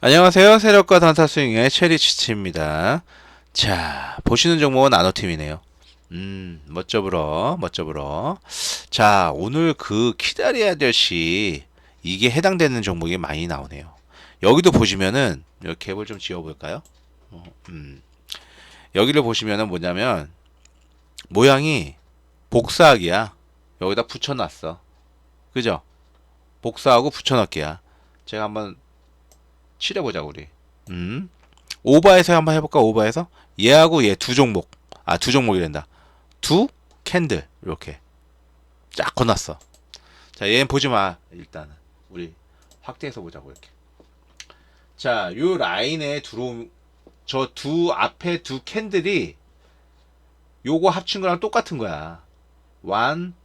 안녕하세요. 세력과 단타 스윙의 체리치치입니다. 자, 보시는 종목은 나노팀이네요. 음, 멋져 불어, 멋져 불어. 자, 오늘 그 키다리 아저씨, 이게 해당되는 종목이 많이 나오네요. 여기도 보시면은, 이렇게 캡을 좀 지워볼까요? 어, 음. 여기를 보시면은 뭐냐면, 모양이 복사하기야. 여기다 붙여놨어. 그죠? 복사하고 붙여넣기야. 제가 한번 칠해보자 우리. 음. 오버에서 한번 해볼까? 오버에서 얘하고 얘 두 종목. 아 두 종목이 된다. 두 캔들 이렇게 쫙 건놨어. 자 얘는 보지 마 일단은 우리 확대해서 보자고 이렇게. 자, 요 라인에 들어온 저 두 앞에 두 캔들이 요거 합친 거랑 똑같은 거야. 1,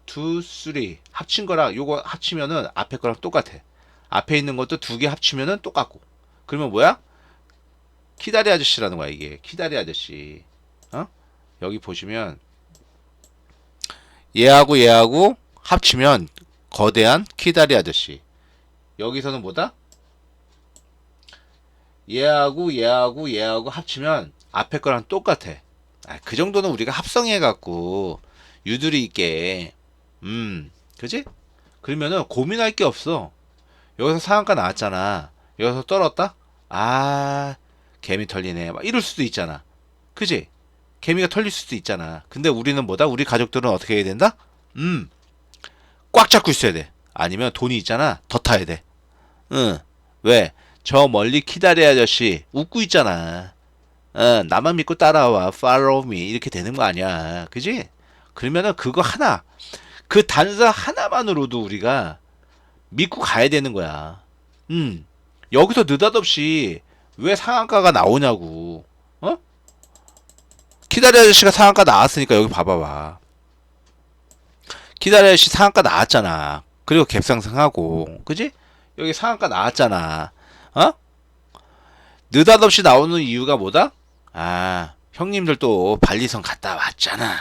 2, 3 합친 거랑 요거 합치면은 앞에 거랑 똑같아. 앞에 있는 것도 두 개 합치면은 똑같고. 그러면 뭐야? 키다리 아저씨라는 거야 이게 키다리 아저씨. 어? 여기 보시면 얘하고 얘하고 합치면 거대한 키다리 아저씨. 여기서는 뭐다? 얘하고 얘하고 얘하고 합치면 앞에 거랑 똑같아. 아, 그 정도는 우리가 합성해 갖고 유두리 있게 음, 그지? 그러면은 고민할 게 없어. 여기서 상한가 나왔잖아. 여기서 떨었다? 아, 개미 털리네. 막 이럴 수도 있잖아. 그지? 개미가 털릴 수도 있잖아. 근데 우리는 뭐다? 우리 가족들은 어떻게 해야 된다? 음, 꽉 잡고 있어야 돼. 아니면 돈이 있잖아. 더 타야 돼. 응. 왜? 저 멀리 키다리 아저씨 웃고 있잖아. 어, 나만 믿고 따라와. Follow me. 이렇게 되는 거 아니야. 그지? 그러면은 그거 하나, 그 단서 하나만으로도 우리가 믿고 가야 되는 거야. 음. 여기서 느닷없이 왜 상한가가 나오냐고. 어? 키다리 아저씨가 상한가 나왔으니까 여기 봐봐봐. 키다리 아저씨 상한가 나왔잖아. 그리고 갭상승하고. 그지? 여기 상한가 나왔잖아. 어? 느닷없이 나오는 이유가 뭐다? 아, 형님들 또 발리선 갔다 왔잖아.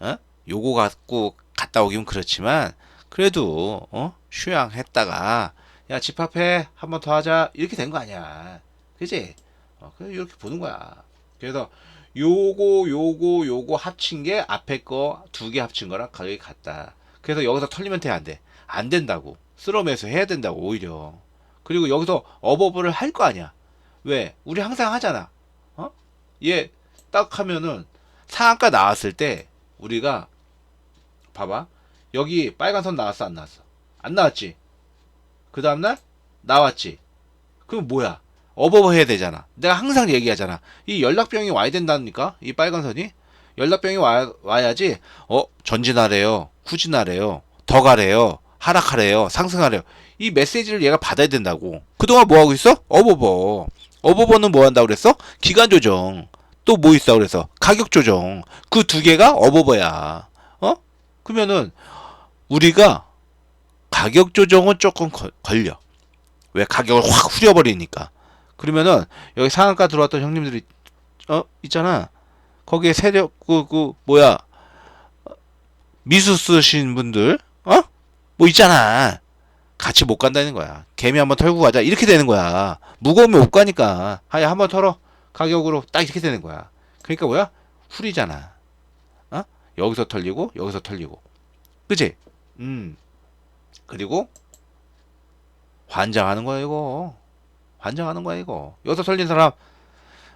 어? 요거 갖고 갔다 오긴 그렇지만 그래도 어? 휴양했다가 야 집합해 한 번 더 하자. 이렇게 된 거 아니야. 그지? 어, 그래 이렇게 보는 거야. 그래서 요거 요거 요거 합친 게 앞에 거 두 개 합친 거랑 가격이 같다. 그래서 여기서 털리면 돼 안 돼? 안 된다고. 쓰러매서 해야 된다고 오히려. 그리고 여기서 업업을 할 거 아니야. 왜? 우리 항상 하잖아. 어? 얘 딱 하면은 상한가 나왔을 때 우리가 봐봐. 여기 빨간 선 나왔어 안 나왔어? 안 나왔지 그 다음날 나왔지. 그럼 뭐야? 어버버 해야 되잖아. 내가 항상 얘기하잖아. 이 연락병이 와야 된다니까? 이 빨간 선이? 연락병이 와, 와야지 어 전진하래요. 후진하래요. 더 가래요. 하락하래요. 상승하래요. 이 메시지를 얘가 받아야 된다고. 그동안 뭐 하고 있어? 어버버. 어버버는 뭐 한다고 그랬어? 기간 조정. 또 뭐 있어? 그래서 가격 조정. 그 두 개가 어버버야. 어? 그러면은 우리가 가격 조정은 조금 거- 걸려. 왜 가격을 확 후려버리니까. 그러면은 여기 상한가 들어왔던 형님들이 어 있잖아. 거기에 세력 그, 그 뭐야 어, 미수 쓰신 분들 어? 뭐 있잖아. 같이 못 간다는 거야. 개미 한번 털고 가자. 이렇게 되는 거야. 무거우면 못 가니까. 하야 한번 털어. 가격으로 딱 이렇게 되는 거야. 그러니까 뭐야? 후리잖아. 어? 여기서 털리고 여기서 털리고. 그지? 음. 그리고 환장하는 거야 이거. 환장하는 거야 이거. 여기서 털린 사람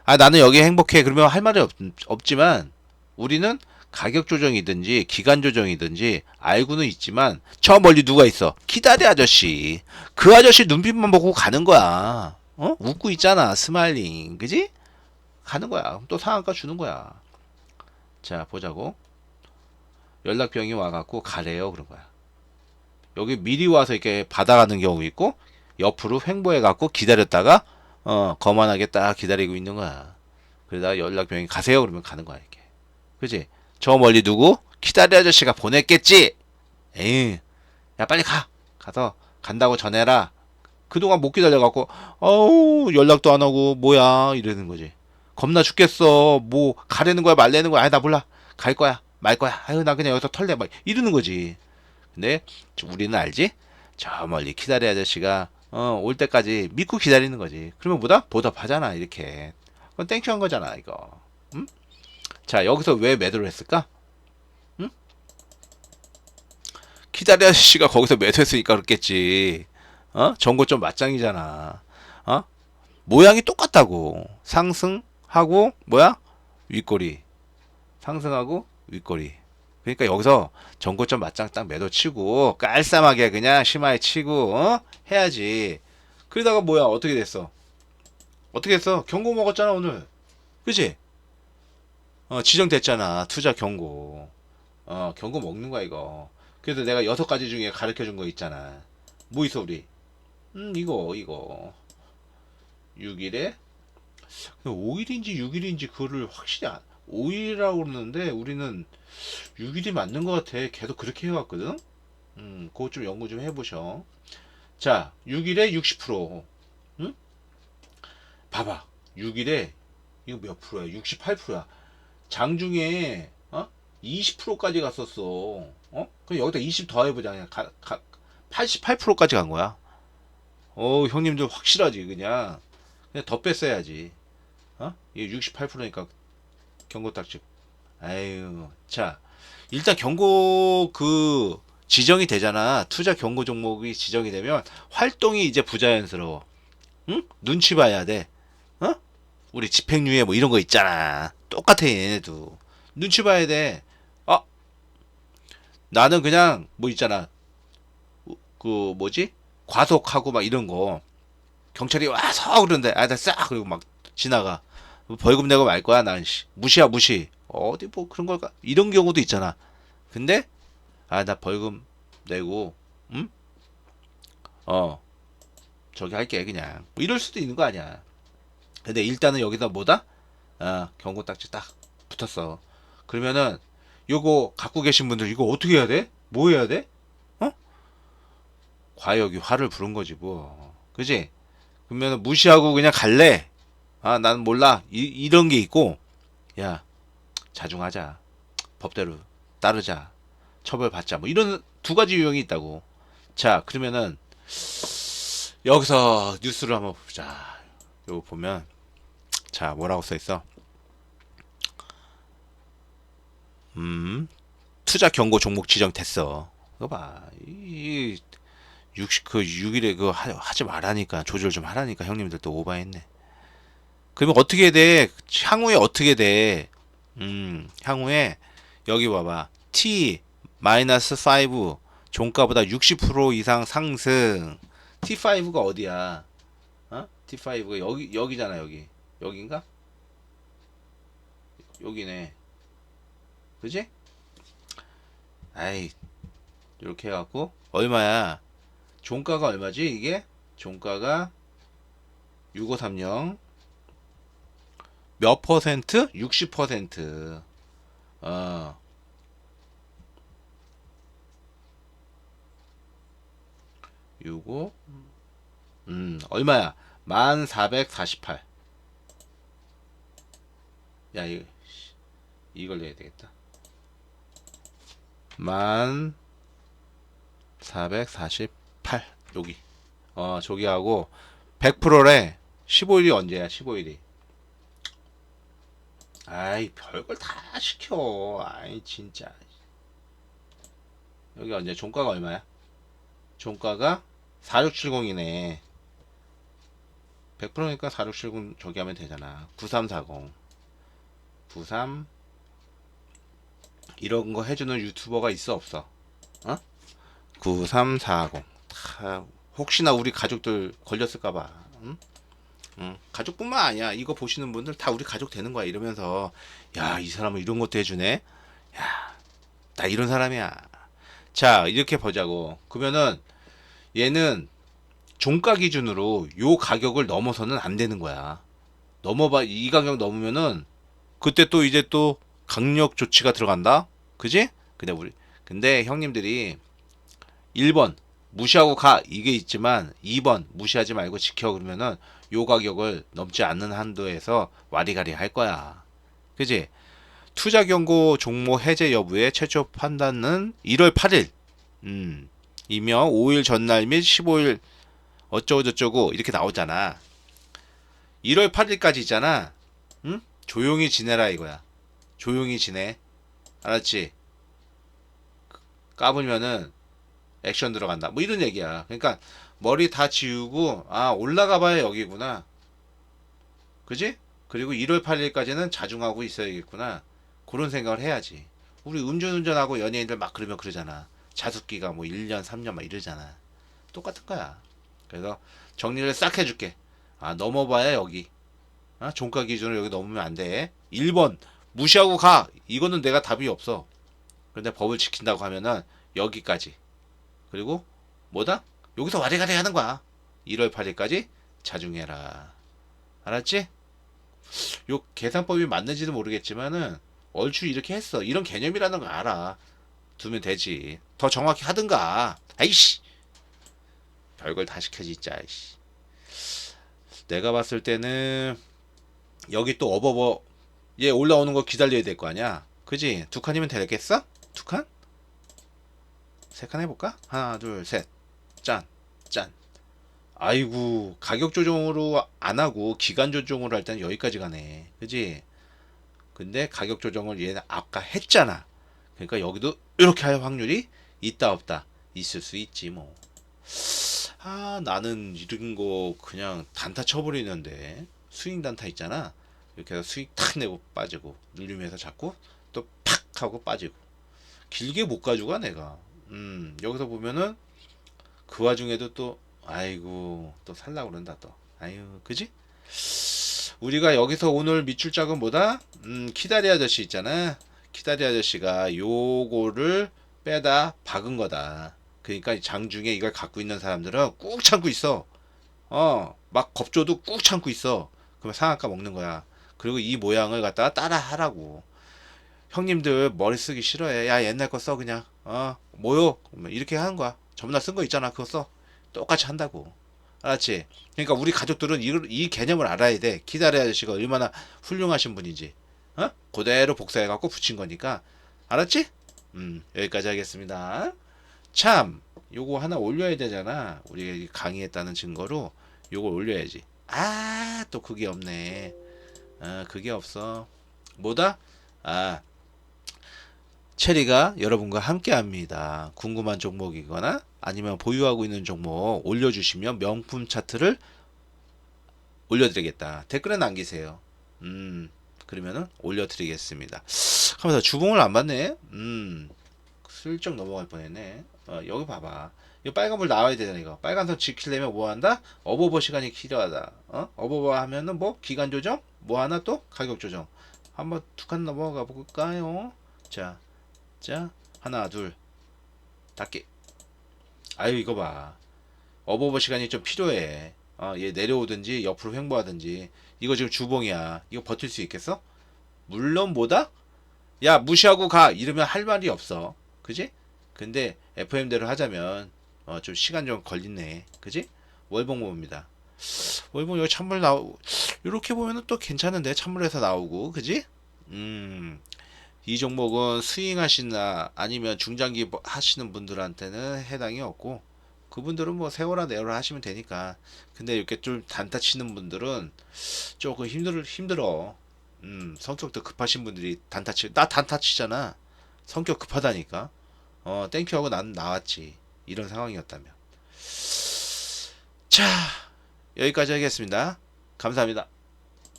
아 나는 여기 행복해. 그러면 할 말이 없, 없지만 우리는 가격 조정이든지 기간 조정이든지 알고는 있지만 저 멀리 누가 있어? 키다리 아저씨. 그 아저씨 눈빛만 보고 가는 거야. 어? 웃고 있잖아 스마일링. 그지? 가는 거야. 또 상한가 주는 거야. 자 보자고. 연락병이 와갖고 가래요 그런 거야 여기 미리 와서 이렇게 받아가는 경우 있고 옆으로 횡보해 갖고 기다렸다가 어 거만하게 딱 기다리고 있는 거야. 그러다가 연락병이 가세요 그러면 가는 거야 이렇게. 그지? 저 멀리 누구? 기다리 아저씨가 보냈겠지. 에이, 야 빨리 가. 가서 간다고 전해라. 그동안 못 기다려 갖고 어우 연락도 안 하고 뭐야 이러는 거지. 겁나 죽겠어. 뭐 가려는 거야 말려는 거야. 아니 나 몰라. 갈 거야. 말 거야. 아유 나 그냥 여기서 털래 막 이러는 거지. 근데 우리는 알지? 저 멀리 키다리 아저씨가 어, 올 때까지 믿고 기다리는 거지. 그러면 뭐다? 보답하잖아, 이렇게. 그건 땡큐 한 거잖아, 이거. 음? 자, 여기서 왜 매도를 했을까? 음? 키다리 아저씨가 거기서 매도했으니까 그렇겠지. 어? 전고점 맞짱이잖아. 어? 모양이 똑같다고. 상승하고, 뭐야? 윗꼬리. 상승하고, 윗꼬리. 그러니까 여기서 전고점 맞짱 딱 매도 치고 깔쌈하게 그냥 심하게 치고 어? 해야지. 그러다가 뭐야 어떻게 됐어? 어떻게 됐어? 경고 먹었잖아 오늘. 그지? 어 지정됐잖아 투자 경고. 어 경고 먹는 거야 이거. 그래서 내가 여섯 가지 중에 가르쳐 준 거 있잖아. 뭐 있어 우리? 음 이거 이거. 6일에 5일인지 6일인지 그거를 확실히 안, 5일이라고 그러는데 우리는 6일이 맞는 것 같아. 계속 그렇게 해왔거든. 음, 그거 좀 연구 좀 해보셔. 자, 6일에 60%. 응? 봐봐. 6일에 이거 몇 프로야? 68%야. 장중에 어? 20%까지 갔었어. 어? 그럼 여기다 20 더해보자. 가, 가, 88%까지 간 거야. 어, 형님들 확실하지 그냥. 그냥 더 뺐어야지. 어? 이게 68%니까 경고 딱지. 아유, 자, 일단 경고 그 지정이 되잖아. 투자 경고 종목이 지정이 되면 활동이 이제 부자연스러워. 응? 눈치 봐야 돼. 어? 우리 집행유예 뭐 이런 거 있잖아. 똑같아 얘네도. 눈치 봐야 돼. 아, 나는 그냥 뭐 있잖아. 그 뭐지? 과속하고 막 이런 거 경찰이 와서 그러는데 아나 싹 그리고 막 지나가 벌금 내고 말 거야 난 씨. 무시야 무시 어디 뭐 그런 걸까 이런 경우도 있잖아 근데 아 나 벌금 내고 음? 어 저기 할게 그냥 뭐 이럴 수도 있는 거 아니야 근데 일단은 여기다 뭐다 아 경고 딱지 딱 붙었어 그러면은 요거 갖고 계신 분들 이거 어떻게 해야 돼? 뭐 해야 돼? 어? 과욕이 화를 부른 거지 뭐 그지? 그러면 무시하고 그냥 갈래? 아, 난 몰라. 이, 이런 게 있고, 야, 자중하자. 법대로 따르자. 처벌받자. 뭐 이런 두 가지 유형이 있다고. 자, 그러면은 여기서 뉴스를 한번 보자. 요거 보면 자, 뭐라고 써 있어? 음. 투자 경고 종목 지정됐어. 이거 봐. 이 60, 그 6일에 그거 하, 하지 말라니까. 조절 좀 하라니까. 형님들 또 오바했네. 그러면 어떻게 돼? 향후에 어떻게 돼? 음, 향후에 여기 봐봐. T 마이너스 5 종가보다 60% 이상 상승. T5가 어디야? 어? T5가 여기 여기잖아, 여기. 여긴가? 여기네. 그지? 아이. 이렇게 해 갖고 얼마야? 종가가 얼마지? 이게? 종가가 6530 몇 퍼센트? 60%. 어. 요거 음, 얼마야? 1448. 야, 이거 이걸 내야 되겠다. 1448 여기. 어, 저기하고 100%래. 15일이 언제야? 15일이. 아이 별걸 다 시켜 아이 진짜 여기 언제 종가가 얼마야? 종가가 4670이네 100%니까 4670 저기 하면 되잖아 9340 93 이런 거 해주는 유튜버가 있어 없어? 어? 9340 다, 혹시나 우리 가족들 걸렸을까봐 응? 응. 가족뿐만 아니야. 이거 보시는 분들 다 우리 가족 되는 거야. 이러면서 야, 이 사람은 이런 것도 해주네. 야, 나 이런 사람이야. 자, 이렇게 보자고. 그러면은 얘는 종가 기준으로 요 가격을 넘어서는 안 되는 거야. 넘어봐 이 가격 넘으면은 그때 또 이제 또 강력 조치가 들어간다. 그지? 근데 우리 근데 형님들이 1번 무시하고 가 이게 있지만 2번 무시하지 말고 지켜 그러면은 요 가격을 넘지 않는 한도에서 와리가리 할 거야. 그지? 투자 경고 종목 해제 여부의 최초 판단은 1월 8일. 음. 이며 5일 전날 및 15일 어쩌고 저쩌고 이렇게 나오잖아. 1월 8일까지 있잖아. 응? 조용히 지내라 이거야. 조용히 지내. 알았지? 까불면은 액션 들어간다. 뭐 이런 얘기야. 그러니까 머리 다 지우고 아 올라가 봐야 여기구나. 그지? 그리고 1월 8일까지는 자중하고 있어야겠구나. 그런 생각을 해야지. 우리 음주운전하고 연예인들 막 그러면 그러잖아. 자숙기가 뭐 1년, 3년 막 이러잖아. 똑같은 거야. 그래서 정리를 싹 해줄게. 아, 넘어봐야 여기. 아, 종가 기준으로 여기 넘으면 안 돼. 1번, 무시하고 가. 이거는 내가 답이 없어. 근데 법을 지킨다고 하면은 여기까지. 그리고 뭐다? 여기서 와리가리 하는 거야. 1월 8일까지 자중해라. 알았지? 요 계산법이 맞는지도 모르겠지만은 얼추 이렇게 했어. 이런 개념이라는 거 알아. 두면 되지. 더 정확히 하든가. 아이씨. 별걸 다 시켜지 진짜. 아이씨. 내가 봤을 때는 여기 또 어버버 얘 올라오는 거 기다려야 될 거 아니야. 그지? 두 칸이면 되겠어? 두 칸? 세 칸 해볼까? 하나, 둘, 셋. 짠, 짠. 아이고 가격 조정으로 안 하고 기간 조정으로 할 때는 여기까지 가네. 그지? 근데 가격 조정을 얘는 아까 했잖아. 그러니까 여기도 이렇게 할 확률이 있다 없다 있을 수 있지 뭐. 아 나는 이런 거 그냥 단타 쳐버리는데 스윙 단타 있잖아. 이렇게 해서 스윙 탁 내고 빠지고 누르면서 잡고 또팍 하고 빠지고 길게 못 가져가 내가. 음 여기서 보면은 그 와중에도 또 아이고 또 살라 그런다 또. 아유 그지? 우리가 여기서 오늘 밑줄짝은 뭐다? 음, 키다리 아저씨 있잖아. 키다리 아저씨가 요거를 빼다 박은 거다. 그러니까 장중에 이걸 갖고 있는 사람들은 꾹 참고 있어. 어, 막 겁줘도 꾹 참고 있어. 그러면 상한가 먹는 거야. 그리고 이 모양을 갖다가 따라 하라고. 형님들 머리 쓰기 싫어해. 야, 옛날 거 써, 그냥. 어, 뭐요? 이렇게 하는 거야. 전부 다 쓴 거 있잖아. 그거 써. 똑같이 한다고. 알았지? 그러니까 우리 가족들은 이, 이 개념을 알아야 돼. 기다리 아저씨가 얼마나 훌륭하신 분인지. 어? 그대로 복사해갖고 붙인 거니까. 알았지? 음, 여기까지 하겠습니다. 참, 요거 하나 올려야 되잖아. 우리가 강의했다는 증거로 요걸 올려야지. 아, 또 그게 없네. 아, 그게 없어. 뭐다? 아, 체리가 여러분과 함께 합니다. 궁금한 종목이거나 아니면 보유하고 있는 종목 올려주시면 명품 차트를 올려드리겠다. 댓글에 남기세요. 음, 그러면은 올려드리겠습니다. 하면서 주봉을 안 봤네? 음, 슬쩍 넘어갈 뻔했네. 어, 여기 봐봐. 이 빨간불 나와야 되잖아, 이거. 빨간선 지키려면 뭐 한다? 어버버 시간이 필요하다. 어? 어버버 하면은 뭐? 기간 조정? 뭐 하나 또? 가격 조정. 한번 두 칸 넘어가 볼까요? 자, 자, 하나, 둘, 닫기. 아유, 이거 봐. 어버버 시간이 좀 필요해. 어, 얘 내려오든지 옆으로 횡보하든지. 이거 지금 주봉이야. 이거 버틸 수 있겠어? 물론 뭐다? 야, 무시하고 가. 이러면 할 말이 없어. 그지? 근데 FM대로 하자면 어, 좀 시간 좀 걸리네. 그지? 월봉 봅니다. 월봉 여기 찬물 나오 이렇게 보면은 또 괜찮은데 찬물에서 나오고 그지? 음. 이 종목은 스윙 하시나 아니면 중장기 뭐 하시는 분들한테는 해당이 없고 그분들은 뭐 세월아 내월아 하시면 되니까. 근데 이렇게 좀 단타 치는 분들은 조금 힘들 힘들어. 음 성격도 급하신 분들이 단타 치나 단타 치잖아. 성격 급하다니까. 어 땡큐 하고 난 나왔지. 이런 상황이었다면. 자 여기까지 하겠습니다. 감사합니다